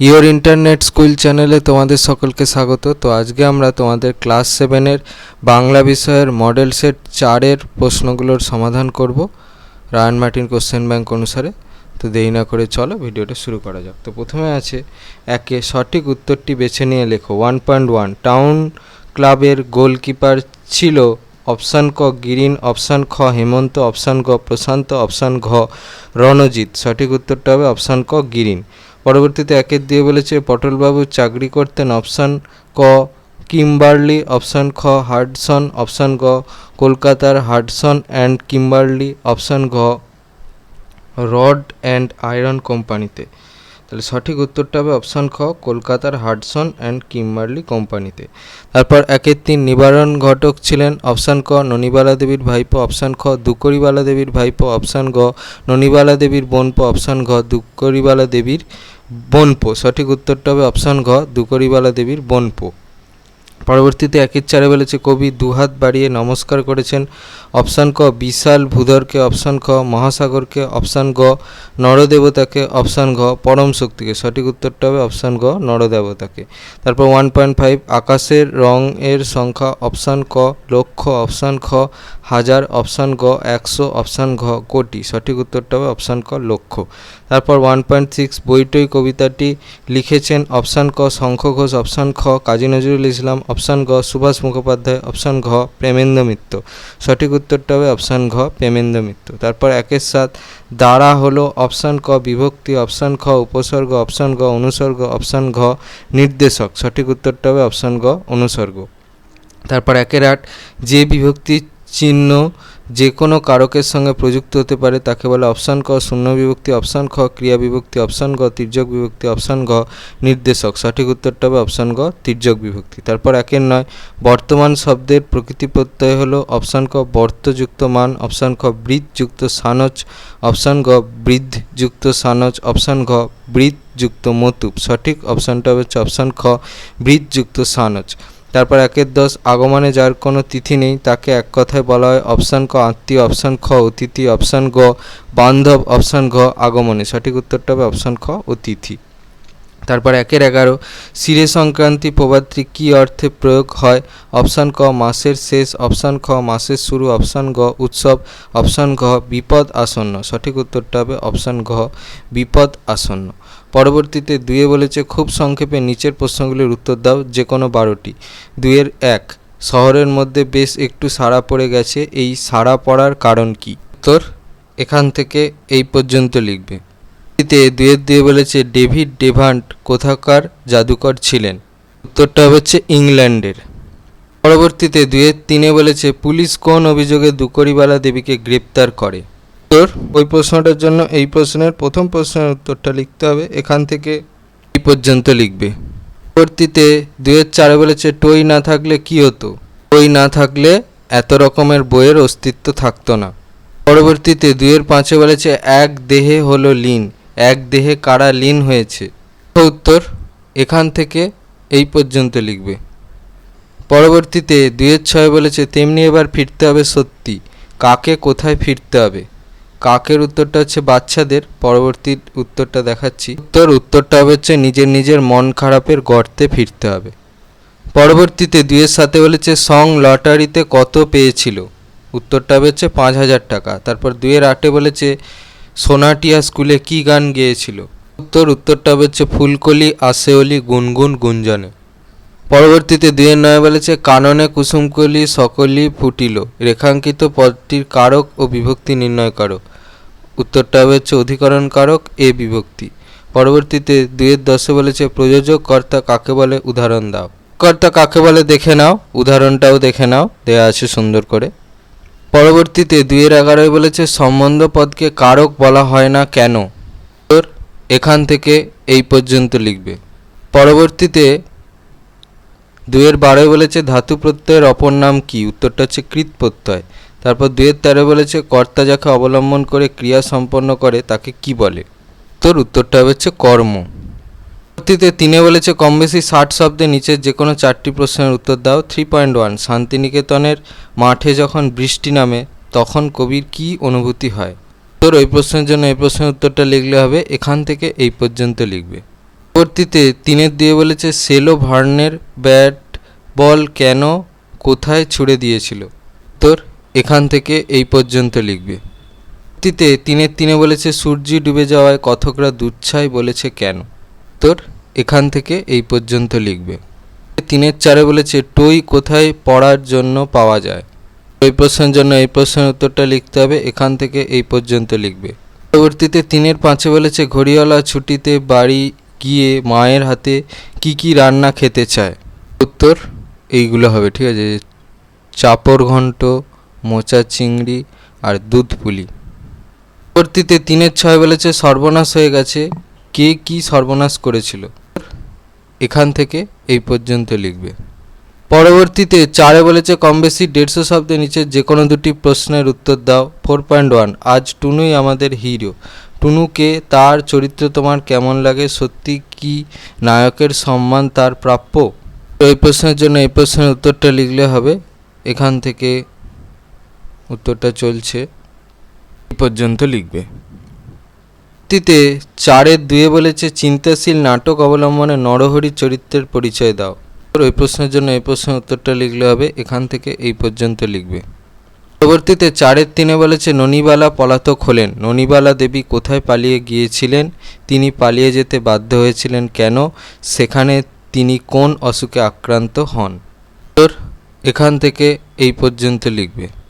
Your internet school চ্যানেলে তোমাদের সকলকে স্বাগত। তো আজকে আমরা তোমাদের ক্লাস সেভেনের বাংলা বিষয়ের মডেল সেট চারের প্রশ্নগুলোর সমাধান করব রায়ান মার্টিন কোশ্চেন ব্যাংক অনুসারে। তো দেরি না করে চলো ভিডিওটা শুরু করা যাক। তো প্রথমে আছে, একে সঠিক উত্তরটি বেছে নিয়ে লেখো। ওয়ান পয়েন্ট ওয়ান টাউন ক্লাবের গোলকিপার ছিল অপশান ক গিরিন অপশান খ হেমন্ত অপশান গ প্রশান্ত অপশান ঘ রণজিৎ। সঠিক উত্তরটা হবে অপশান ক গিরিন। পরবর্তীতে একের দিয়ে বলেছে, পটলবাবু চাকরি করতেন অপশান ক, কিম্বার্লি, অপশান খ হার্ডসন অপশান গ, কলকাতার হার্ডসন অ্যান্ড কিম্বার্লি, অপশান ঘ, রড অ্যান্ড আয়রন কোম্পানিতে। তাহলে সঠিক উত্তরটা হবে অপশান খ, কলকাতার হার্ডসন অ্যান্ড কিম্বার্লি কোম্পানিতে। তারপর একের তিন, নিবারণ ঘটক ছিলেন অপশান ক, ননীবালা দেবীর ভাইপো, অপশান খ, দুকরিবালা দেবীর ভাইপো, অপশান গ, ননীবালা দেবীর বোনপো, অপশান ঘ, দুকরিবালা দেবীর বনপো, সঠিক উত্তরটা হবে অপশান ঘ, দুকরিবালা দেবীর বনপো। পরবর্তীতে একের চারে বলেছে কবি দুহাত বাড়িয়ে নমস্কার করেছেন। অপশান ক, বিশাল ভূধরকে, অপশান খ, মহাসাগরকে, অপশান গ নরদেবতাকে, অপশান ঘ, পরম শক্তিকে। সঠিক উত্তরটা হবে অপশান গ নরদেবতাকে। তারপর ওয়ান পয়েন্ট ফাইভ, আকাশের রং এর সংখ্যা, অপশান ক লক্ষ অপশান খ, হাজার, অপশান গ একশো, অপশান ঘ, কোটি। সঠিক উত্তরটা হবে অপশান ক লক্ষ তারপর ওয়ান পয়েন্ট সিক্স বইটই কবিতাটি লিখেছেন অপশান ক শঙ্খ ঘোষ, অপশান খ কাজী নজরুল ইসলাম, অপশান গ সুভাষ মুখোপাধ্যায়, অপশান ঘ প্রেমেন্দ্র মিত্র। সঠিক উত্তরটা হবে অপশান ঘ প্রেমেন্দ্র মিত্র। তারপর একের সাত দ্বারা হলো অপশান ক বিভক্তি, অপশান খ উপসর্গ, অপশান গ অনুসর্গ, অপশান ঘ নির্দেশক। সঠিক উত্তরটা হবে অপশান গ অনুসর্গ। তারপর একের আট যে বিভক্তি চিহ্ন যে কোনো কারকের সঙ্গে প্রযুক্ত হতে পারে, তাকে বলে অপশান ক, শূন্য বিভক্তি, অপশান খ, ক্রিয়া বিভক্তি, অপশান গ, তির্যক বিভক্তি, অপশান ঘ, নির্দেশক। সঠিক উত্তরটা হবে অপশান গ, তির্যক বিভক্তি। তারপর একের নয়, বর্তমান শব্দের প্রকৃতি প্রত্যয় হলো অপশান ক, বর্তযুক্ত মান, অপশান খ, বৃদ্ধযুক্ত সানচ অপশান গ, বৃদ্ধযুক্ত সানচ অপশান ঘ, বৃদ্ধযুক্ত মতুপ। সঠিক অপশানটা হচ্ছে অপশান খ, বৃদ্ধযুক্ত সানচ তারপর একের দশ আগমনে যার কোনো তিথি নেই, তাকে এক কথায় বলা হয় অপশান ক, আত্মীয় অপশান খ, অতিথি অপশান গ, বান্ধব অপশান ঘ, আগমনে। সঠিক উত্তরটা হবে অপশান খ, অতিথি। তারপর একের এগারো, শিরে সংক্রান্তি প্রবাদটি কী অর্থে প্রয়োগ হয়? অপশান ক, মাসের শেষ, অপশান খ, মাসের শুরু, অপশান গ, উৎসব, অপশান ঘ, বিপদ আসন্ন। সঠিক উত্তরটা হবে অপশান ঘ, বিপদ আসন্ন। পরবর্তীতে দুয়ে বলেছে, খুব সংক্ষেপে নিচের প্রশ্নগুলির উত্তর দাও যে কোনো বারোটি। দুয়ের এক, শহরের মধ্যে বেশ একটু সাড়া পড়ে গেছে, এই সাড়া পড়ার কারণ কি? উত্তর এখান থেকে এই পর্যন্ত লিখবে। তে দুয়ের দিয়ে বলেছে, ডেভিড ডেভান্ট কোথাকার জাদুকর ছিলেন? উত্তরটা হচ্ছে ইংল্যান্ডের। পরবর্তীতে দুয়ের তিনে বলেছে, পুলিশ কোন অভিযোগে দুকরিবালা দেবীকে গ্রেপ্তার করে? উত্তর। ওই প্রশ্নটার জন্য এই প্রশ্নের প্রথম প্রশ্নের উত্তরটা লিখতে হবে। এখান থেকে এই পর্যন্ত লিখবে। পরবর্তীতে দুয়ের চারে বলেছে, টই না থাকলে কি হতো? টই না থাকলে এত রকমের বইয়ের অস্তিত্ব থাকতো না। পরবর্তীতে দুয়ের পাঁচে বলেছে, এক দেহে হলো লীন। এক দেহে কারা লীন হয়েছে? উত্তর। এখান থেকে এই পর্যন্ত লিখবে। পরবর্তীতে দুয়ের ছয় বলেছে, তেমনি এবার ফিরতে হবে সত্যি। কাকে কোথায় ফিরতে হবে? কাকের উত্তরটা হচ্ছে বাচ্চাদের, পরবর্তী উত্তরটা দেখাচ্ছি। উত্তর, উত্তরটা হচ্ছে নিজের নিজের মন খারাপের গর্তে ফিরতে হবে। পরবর্তীতে দুইয়ের সাথে বলেছে, সং লটারিতে কত পেয়েছিল? উত্তরটা হচ্ছে পাঁচ হাজার টাকা। তারপর দুইয়ের আটে বলেছে, সোনাটিয়া স্কুলে কি গান গেয়েছিল? উত্তর, উত্তরটা হচ্ছে, ফুলকলি আসেওলি গুনগুন গুঞ্জনে। পরবর্তীতে দুয়ের নয় বলেছে, কাননে কুসুমকলি সকলই ফুটিল। রেখাঙ্কিত পদটির কারক ও বিভক্তি নির্ণয় করো। উত্তরটা হবে হচ্ছে অধিকরণ কারক এ বিভক্তি। পরবর্তীতে দুয়ের দশে বলেছে প্রযোজক, কর্তা কাকে বলে? উদাহরণ দাও। কর্তা কাকে বলে? দেখে নাও। উদাহরণটাও দেখে নাও। দেয়া আছে সুন্দর করে। পরবর্তীতে দুইয়ের এগারোয় বলেছে, সম্বন্ধ পদকে কারক বলা হয় না কেন? উত্তর এখান থেকে এই পর্যন্ত লিখবে। পরবর্তীতে দুয়ের বারোয় বলেছে, ধাতু প্রত্যয়ের অপর নাম কি? উত্তরটা হচ্ছে কৃত প্রত্যয়। তারপর দুয়ের তেরো বলেছে, কর্তা যাকে অবলম্বন করে ক্রিয়া সম্পন্ন করে, তাকে কি বলে? তোর উত্তরটা হচ্ছে কর্ম। পরবর্তীতে তিনে বলেছে কম বেশি ষাট শব্দে নিচের যে কোনো চারটি প্রশ্নের উত্তর দাও। থ্রি পয়েন্ট ওয়ান, শান্তিনিকেতনের মাঠে যখন বৃষ্টি নামে, তখন কবির কি অনুভূতি হয়? তোর ওই প্রশ্নের জন্য এই প্রশ্নের উত্তরটা লিখলে হবে, এখান থেকে এই পর্যন্ত লিখবে। পরবর্তীতে তিনের দিয়ে বলেছে, সেলো ভার্নের ব্যাট বল কেন কোথায় ছুড়ে দিয়েছিল? তোর এখান থেকে এই পর্যন্ত লিখবে। পরবর্তীতে তিনের তিনে বলেছে, সূর্য ডুবে যাওয়ায় কথকরা দুচ্ছাই বলেছে, কেন? তোর এখান থেকে এই পর্যন্ত লিখবে। তিনের চারে বলেছে, টই কোথায় পড়ার জন্য পাওয়া যায়? এই প্রশ্নের জন্য এই প্রশ্নের উত্তরটা লিখতে হবে, এখান থেকে এই পর্যন্ত লিখবে। পরবর্তীতে তিনের পাঁচে বলেছে, ঘড়িওয়ালা ছুটিতে বাড়ি গিয়ে মায়ের হাতে কি কি রান্না খেতে চায়? উত্তর এইগুলো হবে, ঠিক আছে? চাপড় ঘন্ট মোচা, চিংড়ি আর দুধ পুলি। পরবর্তীতে তিনের ছয় বলেছে সর্বনাশ হয়ে গেছে কে কি সর্বনাশ করেছিল। এখান থেকে এই পর্যন্ত লিখবে। পরবর্তীতে চারে বলেছে কম বেশি দেড়শো শব্দের নিচে যে কোনো দুটি প্রশ্নের উত্তর দাও। ফোর পয়েন্ট ওয়ান, আজ টুনুই আমাদের হিরো। টুনুকে তার চরিত্র তোমার কেমন লাগে, সত্যি কি নায়কের সম্মান তার প্রাপ্য? তো এই প্রশ্নের জন্য এই প্রশ্নের উত্তরটা লিখলে হবে। এখান থেকে উত্তরটা চলছে। পর্যন্ত লিখবে। পরবর্তীতে চারের দুয়ে বলেছে, চিন্তাশীল নাটক অবলম্বনে নরহরির চরিত্রের পরিচয় দাও। ওই প্রশ্নের জন্য এই প্রশ্নের উত্তরটা লিখলে হবে, এখান থেকে এই পর্যন্ত লিখবে। পরবর্তীতে চারের তিনে বলেছে, ননিবালা পলাতক হলেন। ননিবালা দেবী কোথায় পালিয়ে গিয়েছিলেন? তিনি পালিয়ে যেতে বাধ্য হয়েছিলেন কেন? সেখানে তিনি কোন অসুখে আক্রান্ত হন? এখান থেকে এই পর্যন্ত লিখবে।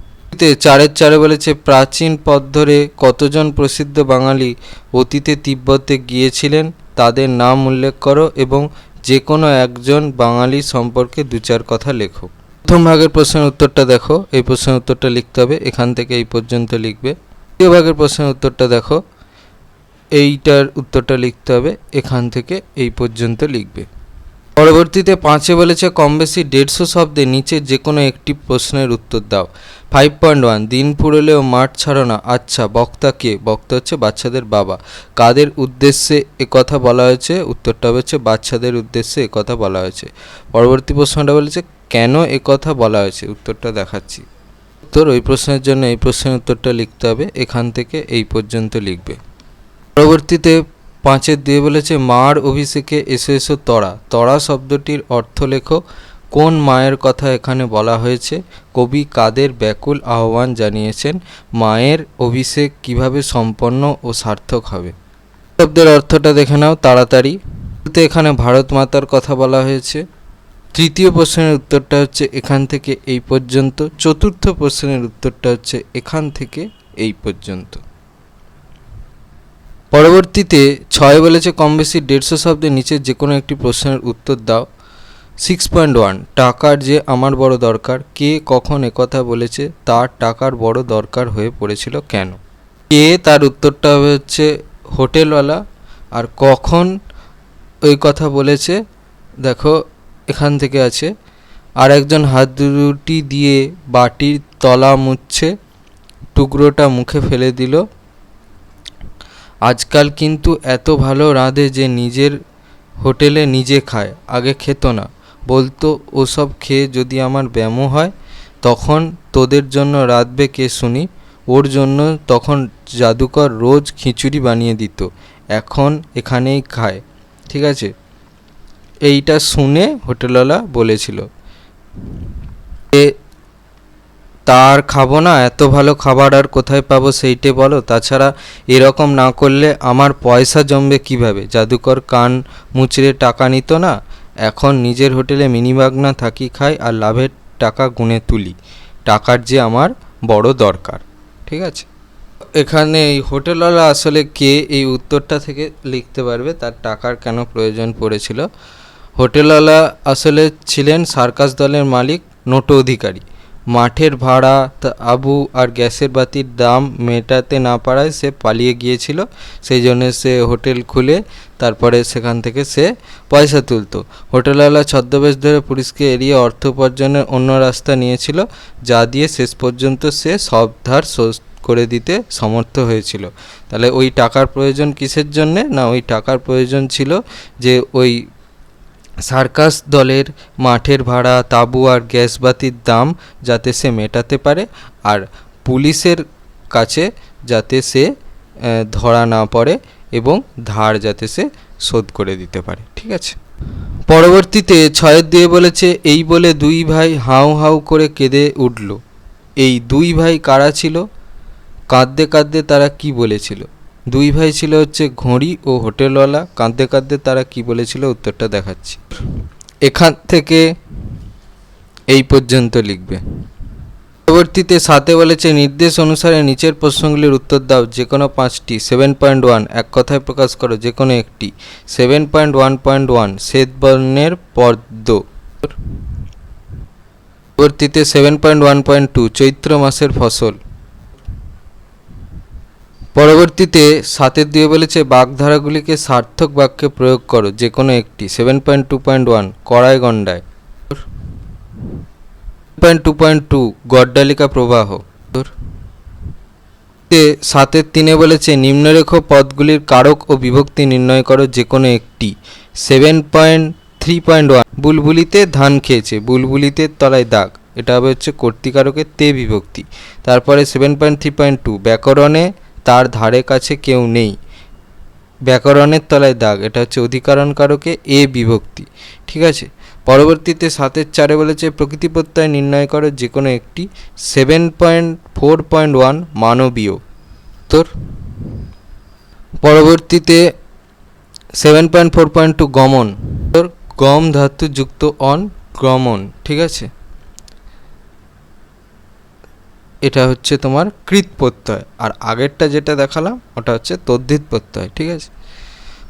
চারের চারে বলেছে, প্রাচীন পথ ধরে কতজন প্রসিদ্ধ বাঙালি অতীতে তিব্বতে গিয়েছিলেন, তাদের নাম উল্লেখ করো এবং যে কোনো একজন বাঙালি সম্পর্কে দু চার কথা লেখো। প্রথম ভাগের প্রশ্নের উত্তরটা দেখো, এই প্রশ্নের উত্তরটা লিখতে হবে, এখান থেকে এই পর্যন্ত লিখবে। দ্বিতীয় ভাগের প্রশ্নের উত্তরটা দেখো, এইটার উত্তরটা লিখতে হবে, এখান থেকে এই পর্যন্ত লিখবে। পরবর্তীতে পাঁচে বলেছে কম বেশি দেড়শো শব্দে নিচে যে কোনো একটি প্রশ্নের উত্তর দাও। ফাইভ পয়েন্ট ওয়ান দিন ফুরলেও মাঠ ছাড়ো না। আচ্ছা বক্তা কে? বক্তা হচ্ছে বাচ্চাদের বাবা। কাদের উদ্দেশ্যে এ কথা বলা হয়েছে? উত্তরটা হচ্ছে বাচ্চাদের উদ্দেশ্যে এ কথা বলা হয়েছে। পরবর্তী প্রশ্নটা বলেছে, কেন এ কথা বলা হয়েছে? উত্তরটা দেখাচ্ছি। উত্তর ওই প্রশ্নের জন্য এই প্রশ্নের উত্তরটা লিখতে হবে। এখান থেকে এই পর্যন্ত লিখবে। পরবর্তীতে পাঁচের দিয়ে বলেছে, মার অভিষেকে এসো এসো তরা তরা শব্দটির অর্থ লেখো, কোন মায়ের কথা এখানে বলা হয়েছে? কবি কাদের ব্যাকুল আহ্বান জানিয়েছেন, মায়ের অভিষেক কীভাবে সম্পন্ন ও সার্থক হবে? শব্দের অর্থটা দেখে নাও তাড়াতাড়ি। এখানে ভারত মাতার কথা বলা হয়েছে। তৃতীয় প্রশ্নের উত্তরটা হচ্ছে, এখান থেকে এই পর্যন্ত। চতুর্থ প্রশ্নের উত্তরটা হচ্ছে, এখান থেকে এই পর্যন্ত। পরবর্তীতে ছয় বলেছে কম বেশি দেড়শো শব্দের নিচে যে কোনো একটি প্রশ্নের উত্তর দাও। সিক্স পয়েন্ট ওয়ান টাকার যে আমার বড় দরকার, কে কখন একথা বলেছে তার টাকার বড় দরকার হয়ে পড়েছিল কেন? কে তার উত্তরটা হচ্ছে হোটেলওয়ালা, আর কখন ওই কথা বলেছে, দেখো, এখান থেকে আছে। আর একজন হাত দুটি দিয়ে বাটির তলা মুছছে টুকরোটা মুখে ফেলে দিল আজকাল কিন্তু এত ভালো রাঁধে যে নিজের হোটেলে নিজে খায়, আগে খেত না। বলতো, ওসব খেয়ে যদি আমার ব্যামো হয়, তখন তোদের জন্য রাঁধবে কে শুনি ওর জন্য তখন জাদুকর রোজ খিচুড়ি বানিয়ে দিত, এখন এখানেই খায়। ঠিক আছে? এইটা শুনে হোটেলওয়ালা বলেছিল। এ তার খাব না, এত ভালো খাবার আর কোথায় পাবো সেইটে বলো। তাছাড়া এরকম না করলে আমার পয়সা জমবে কীভাবে? জাদুকর কান মুচড়ে টাকা নিত না, এখন নিজের হোটেলে মিনিবাগনা থাকি খাই আর লাভের টাকা গুনে তুলি। টাকার যে আমার বড় দরকার, ঠিক আছে? এখানে এই হোটেলওয়ালা আসলে কে? এই উত্তরটা থেকে লিখতে পারবে, তার টাকার কেন প্রয়োজন পড়েছিল? হোটেলওয়ালা আসলে ছিলেন সার্কাস দলের মালিক, নোটো অধিকারী। মাঠের ভাড়া আবু আর গ্যাসের বাতির দাম মেটাতে না পারায় সে পালিয়ে গিয়েছিল। সেই জন্য সে হোটেল খুলে তারপরে সেখান থেকে সে পয়সা তুলতো। হোটেলওয়ালা ছদ্মবেশ ধরে পুলিশকে এড়িয়ে অর্থ উপার্জনের অন্য রাস্তা নিয়েছিল, যা দিয়ে শেষ পর্যন্ত সে সব ধার শোধ করে দিতে সমর্থ হয়েছিল। তাহলে ওই টাকার প্রয়োজন কিসের জন্যে? না, ওই টাকার প্রয়োজন ছিল যে ওই সার্কাস দলের মাঠের ভাড়া, তাঁবু আর গ্যাস বাতির দাম যাতে সে মেটাতে পারে আর পুলিশের কাছে যাতে সে ধরা না পড়ে এবং ধার যাতে সে শোধ করে দিতে পারে। ঠিক আছে? পরবর্তীতে ছয়ের দিয়ে বলেছে, এই বলে দুই ভাই হাউ হাউ করে কেঁদে উঠল। এই দুই ভাই কারা ছিল? কাঁদতে কাঁদতে তারা কি বলেছিল? দুই ভাই ছিল হচ্ছে ঘড়ি ও হোটেলওয়ালা। কাঁদতে কাঁদতে তারা কি বলেছিল উত্তরটা দেখাচ্ছি। এখান থেকে এই পর্যন্ত লিখবে। পরবর্তীতে সাথে বলেছে, নির্দেশ অনুসারে নিচের প্রশ্নগুলির উত্তর দাও। যে কোনো পাঁচটি। সেভেন পয়েন্ট ওয়ান এক কথায় প্রকাশ করো। যে কোনো একটি। Seven point one point one শ্বেত বর্ণের পদ্ম। পরবর্তীতে seven point one point two চৈত্র মাসের ফসল। পরবর্তীতে সাতের দিয়ে বলেছে, বাগধারাগুলিকে সার্থক বাক্যে প্রয়োগ করো যে কোনো একটি। Seven point two point one কড়াই গন্ডায় পয়েন্ট টু পয়েন্ট টু গড্ডালিকা প্রবাহ। সাতের তিনে বলেছে, নিম্নরেখ পদগুলির কারক ও বিভক্তি নির্ণয় করো যে কোনো একটি। Seven point three point one বুলবুলিতে ধান খেয়েছে, বুলবুলিতে তলায় দাগ। এটা হবে হচ্ছে কর্তিকারকের তে বিভক্তি। তারপরে seven point three point two ব্যাকরণে তার ধারে কাছে কেউ নেই। ব্যাকরণের তলায় দাগ, এটা হচ্ছে অধিকরণ কারকে এ বিভক্তি। ঠিক আছে? পরবর্তীতে সাতের চারে বলেছে, প্রকৃতি প্রত্যয় নির্ণয় করো যে কোনো একটি। Seven point four point one মানবীয়। তোর পরবর্তীতে seven point four point two গমন। তোর গম ধাতু যুক্ত অন গমন। ঠিক আছে? এটা হচ্ছে তোমার কৃত প্রত্যয় আর আগেরটা যেটা দেখালাম, ওটা হচ্ছে তদ্ধিত প্রত্যয় ঠিক আছে?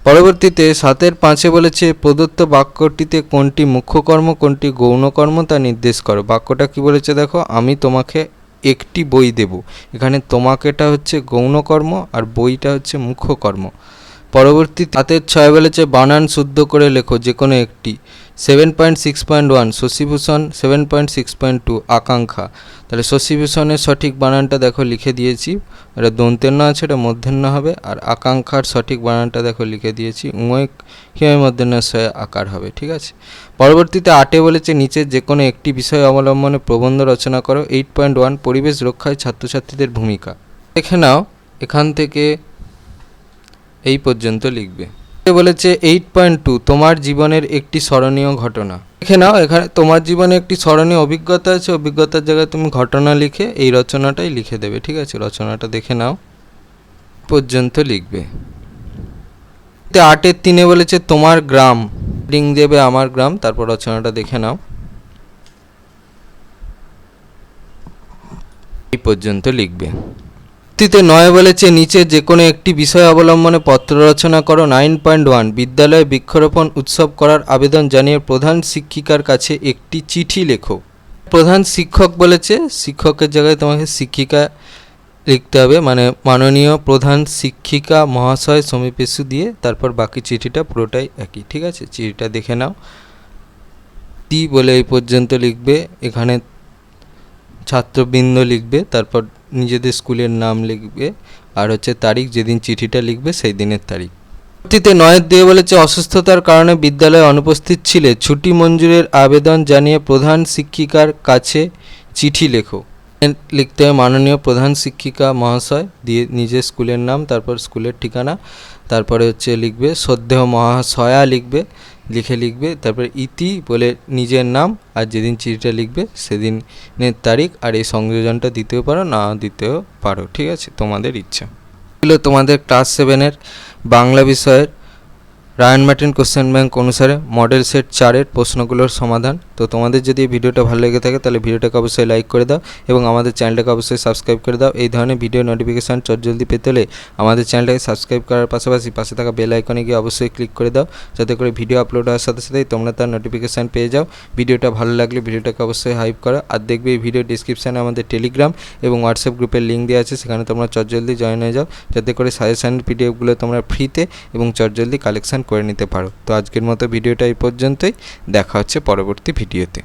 পরবর্তীতে সাতের পাঁচে বলেছে, প্রদত্ত বাক্যটিতে কোনটি মুখ্য কর্ম কোনটি গৌণ কর্ম তা নির্দেশ করো। বাক্যটা কি বলেছে দেখো? আমি তোমাকে একটি বই দেব। এখানে তোমাকেটা হচ্ছে গৌণ কর্ম আর বইটা হচ্ছে মুখ্য কর্ম পরবর্তী তাতের ছয় বলেছে, বানান শুদ্ধ করে লেখো যে কোনো একটি। Seven point six point one Shashibhushan seven point six point two আকাঙ্ক্ষা। তাহলে শশীভূষণের সঠিক বানানটা দেখো লিখে দিয়েছি। এটা দন্তেন্য আছে, এটা মধ্যাহ্ন হবে, আর আকাঙ্ক্ষার সঠিক বানানটা দেখো লিখে দিয়েছি। উময় হিময় মধ্যাহ্ন সয় আকার হবে, ঠিক আছে? পরবর্তীতে আটে বলেছে, নিচে যে কোনো একটি বিষয় অবলম্বনে প্রবন্ধ রচনা করো। এইট পয়েন্ট ওয়ান পরিবেশ রক্ষায় ছাত্রছাত্রীদের ভূমিকা। দেখে নাও, এখান থেকে এই পর্যন্ত লিখবে। বলেছে, এইট পয়েন্ট টু, তোমার জীবনের একটি স্মরণীয় ঘটনা। লিখে নাও, এখানে তোমার জীবনে একটি স্মরণীয় অভিজ্ঞতা আছে, অভিজ্ঞতার জায়গায় তুমি ঘটনা লিখে এই রচনাটাই লিখে দেবে, ঠিক আছে? রচনাটা দেখে নাও, পর্যন্ত লিখবে। আটের তিনে বলেছে, তোমার গ্রাম। রিং দেবে, আমার গ্রাম। তারপর রচনাটা দেখে নাও। এই পর্যন্ত লিখবে। পরবর্তীতে নয় বলেছে নিচে যে কোনো একটি বিষয় অবলম্বনে পত্র রচনা করো। নাইন পয়েন্ট ওয়ান, বিদ্যালয়ে বৃক্ষরোপণ উৎসব করার আবেদন জানিয়ে প্রধান শিক্ষিকার কাছে একটি চিঠি লেখো। প্রধান শিক্ষক বলেছে, শিক্ষকের জায়গায় তোমাকে শিক্ষিকা লিখতে হবে মানে মাননীয় প্রধান শিক্ষিকা মহাশয় সমীপেশু দিয়ে তারপর বাকি চিঠিটা পুরোটাই একই, ঠিক আছে? চিঠিটা দেখে নাও। টি বলে এই পর্যন্ত লিখবে, এখানে ছাত্রবৃন্দ লিখবে, তারপর নিজেদের স্কুলের নাম লিখবে, আর হচ্ছে তারিখ যেদিন চিঠিটা লিখবে সেই দিনের তারিখ। পরবর্তীতে নয়ের দিয়ে বলেছে, অসুস্থতার কারণে বিদ্যালয়ে অনুপস্থিত ছিলে, ছুটি মঞ্জুরের আবেদন জানিয়ে প্রধান শিক্ষিকার কাছে চিঠি লেখো। লিখতে হবে মাননীয় প্রধান শিক্ষিকা মহাশয় দিয়ে নিজের স্কুলের নাম, তারপর স্কুলের ঠিকানা, তারপরে হচ্ছে লিখবে শ্রদ্ধেয় মহাশয়া লিখবে লিখে লিখবে, তারপরে ইতি বলে নিজের নাম আর যেদিন চিঠিটা লিখবে সেদিনের তারিখ আর এই সংযোজনটা দিতেও পারো, না দিতেও পারো, ঠিক আছে? তোমাদের ইচ্ছা। এগুলো তোমাদের ক্লাস সেভেনের বাংলা বিষয়ের রায়ন মার্টিন কোশ্চেন ব্যাংক অনুসারে মডেল সেট চারের প্রশ্নগুলোর সমাধান। তো তোমাদের যদি ভিডিওটা ভালো লেগে থাকে, তাহলে ভিডিওটাকে অবশ্যই লাইক করে দাও এবং আমাদের চ্যানেলটাকে অবশ্যই সাবস্ক্রাইব করে দাও। এই ধরনের ভিডিও নোটিফিকেশান জলদি পেতে হলে আমাদের চ্যানেলটাকে সাবস্ক্রাইব করার পাশাপাশি পাশে থাকা বেল আইকনে গিয়ে অবশ্যই ক্লিক করে দাও, যাতে করে ভিডিও আপলোড হওয়ার সাথে সাথেই তোমরা তার নোটিফিকেশান পেয়ে যাও। ভিডিওটা ভালো লাগলে ভিডিওটাকে অবশ্যই হাইপ করো। আর দেখবে এই ভিডিও ডিসক্রিপশানে আমাদের টেলিগ্রাম এবং হোয়াটসঅ্যাপ গ্রুপের লিঙ্ক দেওয়া আছে, সেখানে তোমরা জলদি জয়েন হয়ে যাও, যাতে করে সাজেশান পিডিএফগুলো তোমরা ফ্রিতে এবং জলদি কালেকশান করে নিতে পারো। তো আজকের মতো ভিডিওটা এই পর্যন্তই। দেখা হচ্ছে পরবর্তী ভিডিওতে।